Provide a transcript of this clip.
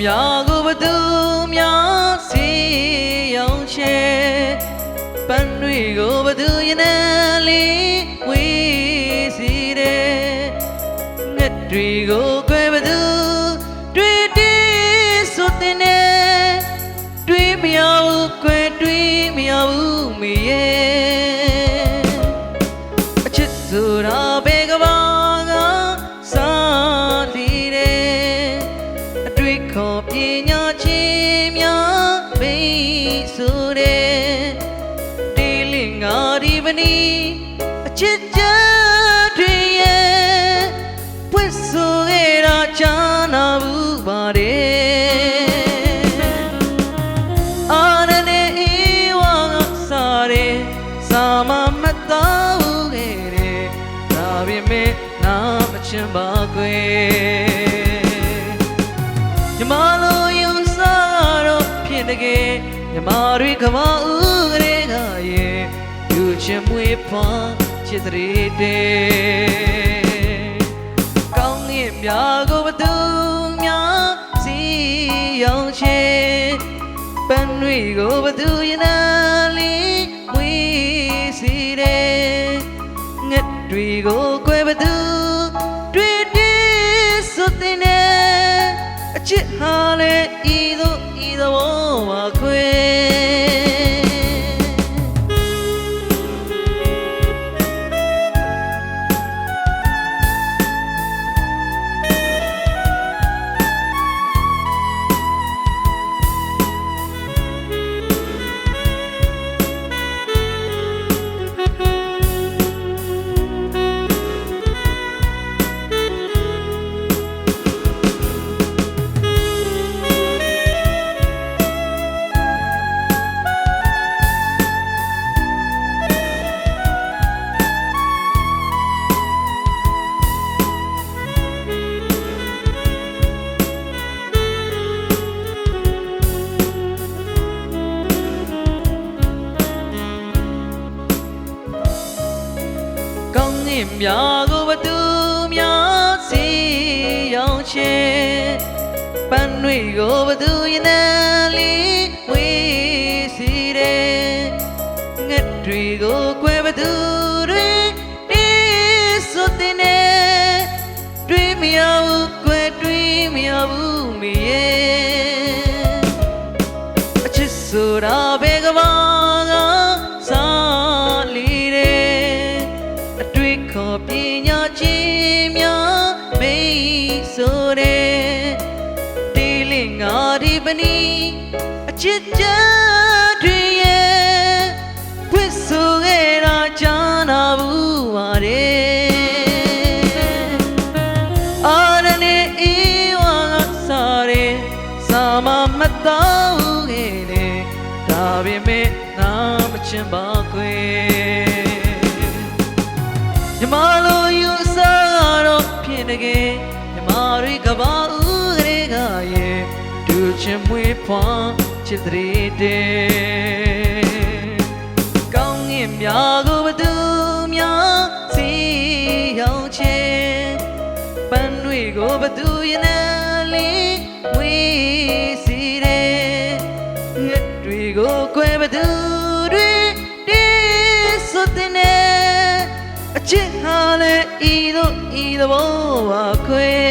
များကိုဘသူများစီရောက်ချေပန်းတွေကိုဘသူရနေလေးဝေးစီတယ်ငှက်တွေကိုကွယ်ဘသူ ပညာချင်းများမိတ်ဆိုတယ်တီလင်ငါဒီပနီအချစ်ကြတွေရဲ့ပွင့်ဆိုရတာချာနာဘူးပါတယ်အာရနေဤဝါကစားတယ်စာမမတော်ဘူးခဲ့တယ်ဒါပေမဲ့နာမချင်ပါကွယ် မြမတွေကမဦးကလေးကရဲ့ယူချင်မွေးဖွားချစ်တဲ့တဲ့ကောင်းငင်မြာကိုဘသူများစီရောက်ချေပန်းတွေကိုဘသူရနာလေးမွေးစီတဲ့ငက်တွေကိုကွယ်ဘသူတွေ့တွေ့စွတ်တဲ့နဲ့အချစ်ဟာလေ င်းငင်မြာကိုဘသူများစီရောက်ချေပန်းတွေကိုဘသူရနာလေးဝေးစီတဲ့ငက်တွေကိုကွယ်ဘသူတွေတေးစွတ်တဲ့နဲ့တွေ့မရဘူးကွယ်တွေ့မရဘူးမရဲ့အချစ်ဆိုတာဘယ်ကဘာ တ်ဆိုတယ်တီလင်ငါဒီပနီအချစ်ကြတွေရဲ့ဝစ်ဆိုခဲ့တာကြားနာဘူးပါတယ်အာရနေဤဝါကစားတယ်စာမမတော်ခဲ့တယ်ဒါပေမဲ့ငါမချင်ပါခွေညီမလိုယူဆတော့ ဖြစ်တကယ်ညီမတွေကဘာဦးကလေးကရဲ့ဒူချင်မွေးဖွားချစ်တဲ့တဲ့ကောင်းငင်များကိုဘသူများစီရောက်ချင်ပန်းတွေကိုဘသူရနာလေးဝေး ဤသဘောပါခွေ